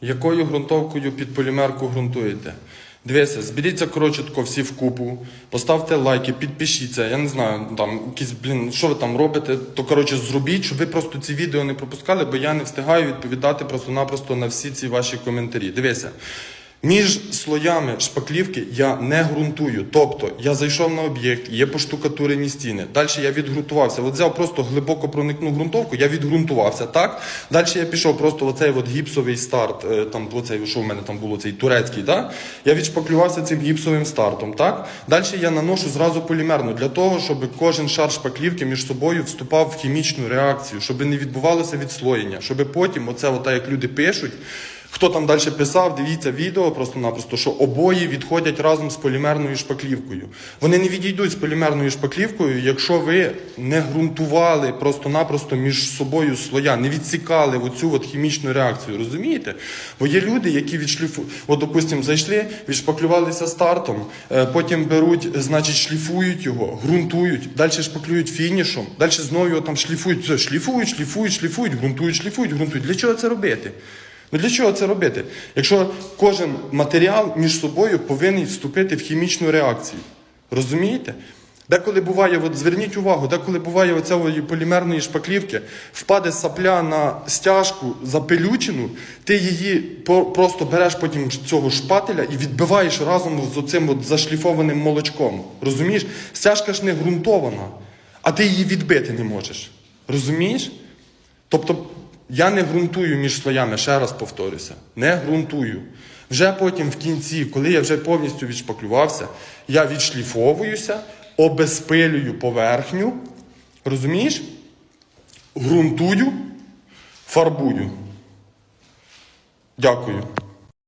Якою ґрунтовкою під полімерку ґрунтуєте? Дивіться, зберіться коротше тако всі в купу, поставте лайки, підпишіться. Я не знаю, там якісь, блін, що ви там робите, то коротше зробіть, щоб ви просто ці відео не пропускали, бо я не встигаю відповідати просто-напросто на всі ці ваші коментарі. Дивіться. Між слоями шпаклівки я не ґрунтую. Тобто я зайшов на об'єкт, є поштукатурені стіни. Далі я відґрунтувався. От взяв просто глибоко проникну ґрунтовку, я відґрунтувався, так? Далі я пішов просто в оцей от гіпсовий старт, е, там оцей, що в мене там було, цей турецький, так? Я відшпаклювався цим гіпсовим стартом, так? Далі я наношу зразу полімерну для того, щоб кожен шар шпаклівки між собою вступав в хімічну реакцію, щоб не відбувалося відслоєння, щоб потім, оце, от, як люди пишуть. Хто там далі писав, дивіться відео просто-напросто, що обої відходять разом з полімерною шпаклівкою. Вони не відійдуть з полімерною шпаклівкою, якщо ви не ґрунтували просто-напросто між собою слоя, не відсікали оцю от хімічну реакцію. Розумієте? Бо є люди, які відшліфу, от, допустимо, зайшли, відшпаклювалися стартом, е, потім беруть, значить, шліфують його, ґрунтують, далі шпаклюють фінішом, далі знову його там шліфують, шліфують, шліфують, шліфують, ґрунтують, шліфують, ґрунтують. Для чого це робити? Ну для чого це робити? Якщо кожен матеріал між собою повинен вступити в хімічну реакцію. Розумієте? Деколи буває, от зверніть увагу, деколи буває оця полімерної шпаклівки, впаде сапля на стяжку запелючену, ти її просто береш потім цього шпателя і відбиваєш разом з оцим от зашліфованим молочком. Розумієш? Стяжка ж не ґрунтована, а ти її відбити не можеш. Розумієш? Тобто я не ґрунтую між слоями, ще раз повторюся, не ґрунтую. Вже потім в кінці, коли я вже повністю відшпаклювався, я відшліфовуюся, обезпилюю поверхню, розумієш? Грунтую, фарбую. Дякую.